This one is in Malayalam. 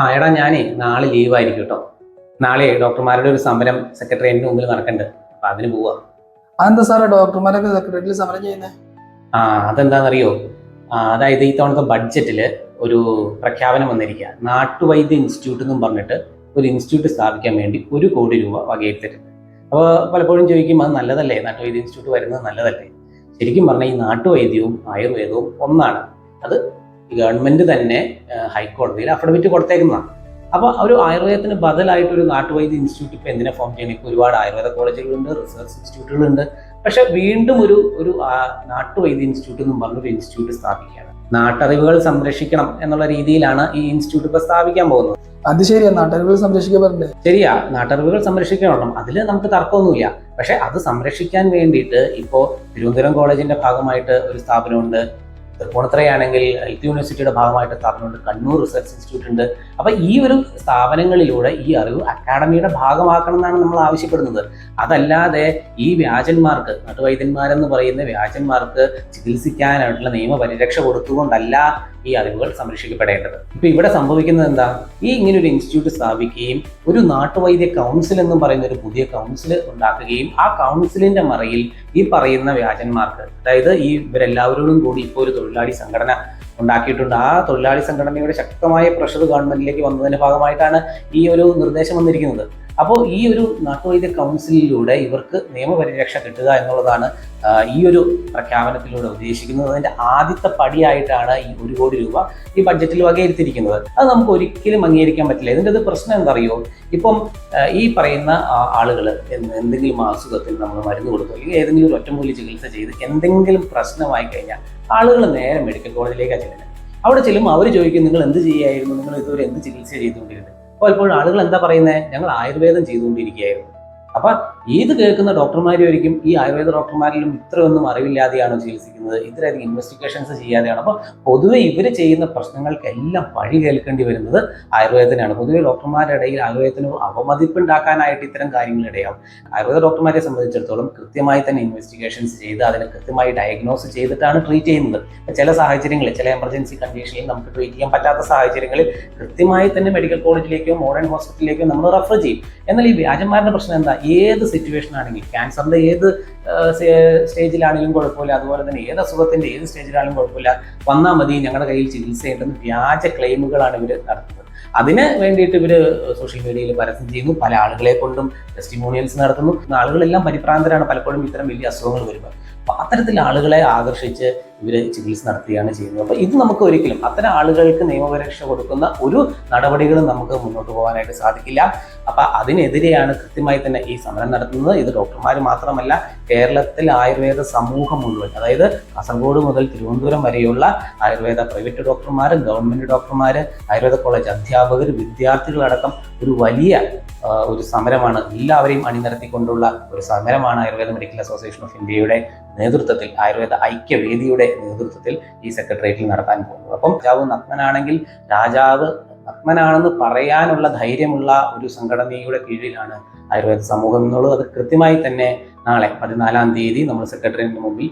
ആ എടാ ഞാനേ നാളെ ലീവായിരിക്കും കേട്ടോ നാളെ ഡോക്ടർമാരുടെ ഒരു സമരം സെക്രട്ടേറിയറ്റിന് മുമ്പിൽ നടക്കണ്ട്. അപ്പൊ അതിന് പോവാ. അതെന്താ സാറേ ഡോക്ടർമാരൊക്കെ സെക്രട്ടറിയിൽ സമരം ചെയ്യുന്നത് ആ അതെന്താണെന്നറിയോ അതായത് ഈ തവണത്തെ ബഡ്ജറ്റിൽ ഒരു പ്രഖ്യാപനം വന്നിരിക്കുക നാട്ടുവൈദ്യ ഇൻസ്റ്റിറ്റ്യൂട്ട് എന്നും പറഞ്ഞിട്ട് ഒരു ഇൻസ്റ്റിറ്റ്യൂട്ട് സ്ഥാപിക്കാൻ വേണ്ടി ഒരു കോടി രൂപ വകയിരുത്തിട്ടുണ്ട് അപ്പോൾ പലപ്പോഴും ചോദിക്കും അത് നല്ലതല്ലേ? നാട്ടുവൈദ്യ ഇൻസ്റ്റിറ്റ്യൂട്ട് വരുന്നത് നല്ലതല്ലേ? ശരിക്കും പറഞ്ഞാൽ ഈ നാട്ടുവൈദ്യവും ആയുർവേദവും ഒന്നാണ്. അത് ഗവൺമെന്റ് തന്നെ ഹൈക്കോടതിയിൽ അഫിഡവിറ്റ് കൊടുത്തേക്കുന്നതാണ്. അപ്പോൾ ഒരു ആയുർവേദത്തിന് ബദലായിട്ട് ഒരു നാട്ടുവൈദ്യ ഇൻസ്റ്റിറ്റ്യൂട്ട് ഇപ്പോൾ എന്തിനാ ഫോം ചെയ്യണം ഇപ്പൊ ഒരുപാട് ആയുർവേദ കോളേജുകളുണ്ട് റിസർച്ച് ഇൻസ്റ്റിറ്റ്യൂട്ടുകളുണ്ട് പക്ഷെ വീണ്ടും ഒരു ഒരു നാട്ടുവൈദ്യ ഇൻസ്റ്റിറ്റ്യൂട്ട് എന്നും പറഞ്ഞൊരു ഇൻസ്റ്റിറ്റ്യൂട്ട് സ്ഥാപിക്കുകയാണ്. നാട്ടറിവുകൾ സംരക്ഷിക്കണം എന്നുള്ള രീതിയിലാണ് ഈ ഇൻസ്റ്റിറ്റ്യൂട്ട് ഇപ്പോൾ സ്ഥാപിക്കാൻ പോകുന്നത്. അത് ശരിയാ. നാട്ടറിവുകൾ സംരക്ഷിക്കാൻ പറഞ്ഞേ ശരിയാ. നാട്ടറിവുകൾ സംരക്ഷിക്കണം അതിൽ നമുക്ക് തർക്കമൊന്നുമില്ല. പക്ഷെ അത് സംരക്ഷിക്കാൻ വേണ്ടിയിട്ട് ഇപ്പോൾ തിരുവനന്തപുരം കോളേജിന്റെ ഭാഗമായിട്ട് ഒരു സ്ഥാപനമുണ്ട്. തൃപ്പൂണിത്തറയാണെങ്കിൽ ഹെൽത്ത് യൂണിവേഴ്സിറ്റിയുടെ ഭാഗമായിട്ട് സ്ഥാപനമുണ്ട്. കണ്ണൂർ റിസർച്ച് ഇൻസ്റ്റിറ്റ്യൂട്ട് ഉണ്ട്. അപ്പൊ ഈ ഒരു സ്ഥാപനങ്ങളിലൂടെ ഈ അറിവ് അക്കാഡമിയുടെ ഭാഗമാക്കണം എന്നാണ് നമ്മൾ ആവശ്യപ്പെടുന്നത്. അതല്ലാതെ ഈ വ്യാജന്മാർക്ക് നാട്ടുവൈദ്യന്മാരെന്ന് പറയുന്ന വ്യാജന്മാർക്ക് ചികിത്സിക്കാനായിട്ടുള്ള നിയമപരിരക്ഷ കൊടുത്തുകൊണ്ടല്ല ഈ അറിവുകൾ സംരക്ഷിക്കപ്പെടേണ്ടത്. ഇപ്പൊ ഇവിടെ സംഭവിക്കുന്നത് എന്താ? ഈ ഇങ്ങനെ ഒരു ഇൻസ്റ്റിറ്റ്യൂട്ട് സ്ഥാപിക്കുകയും ഒരു നാട്ടുവൈദ്യ കൗൺസിൽ എന്നും പറയുന്ന ഒരു പുതിയ കൗൺസിൽ ഉണ്ടാക്കുകയും ആ കൗൺസിലിന്റെ മറയിൽ ഈ പറയുന്ന വ്യാജന്മാർക്ക് അതായത് ഈ ഇവരെല്ലാവരോടും കൂടി ഇപ്പോൾ ഒരു തൊഴിലാളി സംഘടന ഉണ്ടാക്കിയിട്ടുണ്ട്. ആ തൊഴിലാളി സംഘടനയുടെ ശക്തമായ പ്രഷർ ഗവൺമെന്റിലേക്ക് വന്നതിന്റെ ഭാഗമായിട്ടാണ് ഈ ഒരു നിർദ്ദേശം വന്നിരിക്കുന്നത്. അപ്പോൾ ഈ ഒരു നാട്ടുവൈദ്യ കൗൺസിലിലൂടെ ഇവർക്ക് നിയമപരിരക്ഷ കിട്ടുക എന്നുള്ളതാണ് ഈ ഒരു പ്രഖ്യാപനത്തിലൂടെ ഉദ്ദേശിക്കുന്നത്. അതിന്റെ ആദ്യത്തെ പടിയായിട്ടാണ് ഈ ഒരു കോടി രൂപ ഈ ബഡ്ജറ്റിൽ വകയിരുത്തിയിരിക്കുന്നത്. അത് നമുക്ക് ഒരിക്കലും അംഗീകരിക്കാൻ പറ്റില്ല. ഇതിന്റെ ഒരു പ്രശ്നം എന്തറിയോ ഇപ്പം ഈ പറയുന്ന ആളുകൾ എന്തെങ്കിലും അസുഖത്തിന് നമ്മൾ മരുന്ന് കൊടുത്തു അല്ലെങ്കിൽ ഏതെങ്കിലും ഒരു ഒറ്റമൂലി ചികിത്സ ചെയ്ത് എന്തെങ്കിലും പ്രശ്നമായി കഴിഞ്ഞാൽ ആളുകൾ നേരെ മെഡിക്കൽ കോളേജിലേക്കാണ് ചെല്ലുന്നത്. അവിടെ ചെല്ലുമ്പോൾ അവർ ചോദിക്കും നിങ്ങൾ എന്ത് ചെയ്യായിരുന്നു? നിങ്ങൾ ഇതുവരെ എന്ത് ചികിത്സ ചെയ്തുകൊണ്ടിരുന്നത്? പലപ്പോഴും ആളുകൾ എന്താ പറയുന്നത് ഞങ്ങൾ ആയുർവേദം ചെയ്തുകൊണ്ടിരിക്കുകയായിരുന്നു. അപ്പൊ ഏത് കേൾക്കുന്ന ഡോക്ടർമാരും ഈ ആയുർവേദ ഡോക്ടർമാരിലും ഇത്രയൊന്നും അറിവില്ലാതെയാണ് ചികിത്സിക്കുന്നത്? ഇത്രയധികം ഇൻവെസ്റ്റിഗേഷൻസ് ചെയ്യാതെയാണ്. അപ്പോൾ പൊതുവെ ഇവർ ചെയ്യുന്ന പ്രശ്നങ്ങൾക്കെല്ലാം വഴി കേൾക്കേണ്ടി വരുന്നത് ആയുർവേദത്തിനാണ് പൊതുവെ ഡോക്ടർമാരുടെ ഇടയിൽ ആയുർവേദത്തിന് അവമതിപ്പുണ്ടാക്കാനായിട്ട് ഇത്തരം കാര്യങ്ങൾ ഇടയാവും ആയുർവേദ ഡോക്ടർമാരെ സംബന്ധിച്ചിടത്തോളം കൃത്യമായി തന്നെ ഇൻവെസ്റ്റിഗേഷൻസ് ചെയ്ത് അതിനെ കൃത്യമായി ഡയഗ്നോസ് ചെയ്തിട്ടാണ് ട്രീറ്റ് ചെയ്യുന്നത്. ചില സാഹചര്യങ്ങളിൽ ചില എമർജൻസി കണ്ടീഷനിൽ നമുക്ക് ട്രീറ്റ് ചെയ്യാൻ പറ്റാത്ത സാഹചര്യങ്ങളിൽ കൃത്യമായി തന്നെ മെഡിക്കൽ കോളേജിലേക്കോ മോഡേൺ ഹോസ്പിറ്റലിലേക്കോ നമ്മൾ റെഫർ ചെയ്യും. എന്നാൽ ഈ വ്യാജന്മാരുടെ പ്രശ്നം എന്താ? ഏത് സിറ്റുവേഷൻ ആണെങ്കിലും ക്യാൻസറിന്റെ ഏത് സ്റ്റേജിലാണെങ്കിലും കുഴപ്പമില്ല. അതുപോലെ തന്നെ ഏത് അസുഖത്തിന്റെ ഏത് സ്റ്റേജിലാണെങ്കിലും കുഴപ്പമില്ല. വന്നാൽ മതി ഞങ്ങളുടെ കയ്യിൽ ചികിത്സയുണ്ടെന്ന് വ്യാജ ക്ലെയിമുകളാണ് ഇവർ നടത്തുന്നത്. അതിന് വേണ്ടിയിട്ട് ഇവർ സോഷ്യൽ മീഡിയയിൽ പരസ്യം ചെയ്യുന്നു. പല ആളുകളെ കൊണ്ടും ടെസ്റ്റിമോണിയൽസ് നടത്തുന്നു. ആളുകളെല്ലാം പരിഭ്രാന്തരാണ്. പലപ്പോഴും ഇത്തരം വലിയ അസുഖങ്ങൾ വരുമ്പോൾ. അപ്പം അത്തരത്തിൽ ആളുകളെ ആകർഷിച്ച് ഇവർ ചികിത്സ നടത്തുകയാണ് ചെയ്യുന്നത്. അപ്പോൾ ഇത് നമുക്ക് ഒരിക്കലും അത്തരം ആളുകൾക്ക് നിയമപരിരക്ഷ കൊടുക്കുന്ന ഒരു നടപടികളും നമുക്ക് മുന്നോട്ട് പോകാനായിട്ട് സാധിക്കില്ല. അപ്പോൾ അതിനെതിരെയാണ് കൃത്യമായി തന്നെ ഈ സമരം നടത്തുന്നത്. ഇത് ഡോക്ടർമാർ മാത്രമല്ല കേരളത്തിൽ ആയുർവേദ സമൂഹം മുഴുവൻ അതായത് കാസർഗോഡ് മുതൽ തിരുവനന്തപുരം വരെയുള്ള ആയുർവേദ പ്രൈവറ്റ് ഡോക്ടർമാർ ഗവൺമെന്റ് ഡോക്ടർമാർ ആയുർവേദ കോളേജ് അധ്യാപകർ വിദ്യാർത്ഥികളടക്കം ഒരു വലിയ ഒരു സമരമാണ്. എല്ലാവരെയും അണിനിരത്തിക്കൊണ്ടുള്ള ഒരു സമരമാണ് ആയുർവേദ മെഡിക്കൽ അസോസിയേഷൻ ഓഫ് ഇന്ത്യയുടെ നേതൃത്വത്തിൽ ആയുർവേദ ഐക്യവേദിയുടെ നേതൃത്വത്തിൽ ഈ സെക്രട്ടേറിയറ്റിൽ നടത്താൻ പോകുന്നത്. അപ്പം രാജാവ് നഗ്നനാണെങ്കിൽ രാജാവ് നഗ്നനാണെന്ന് പറയാനുള്ള ധൈര്യമുള്ള ഒരു സംഘടനയുടെ കീഴിലാണ് ആയുർവേദ സമൂഹം എന്നുള്ളത്. അത് കൃത്യമായി തന്നെ നാളെ പതിനാലാം തീയതി നമ്മൾ സെക്രട്ടേറിയറ്റിന് മുമ്പിൽ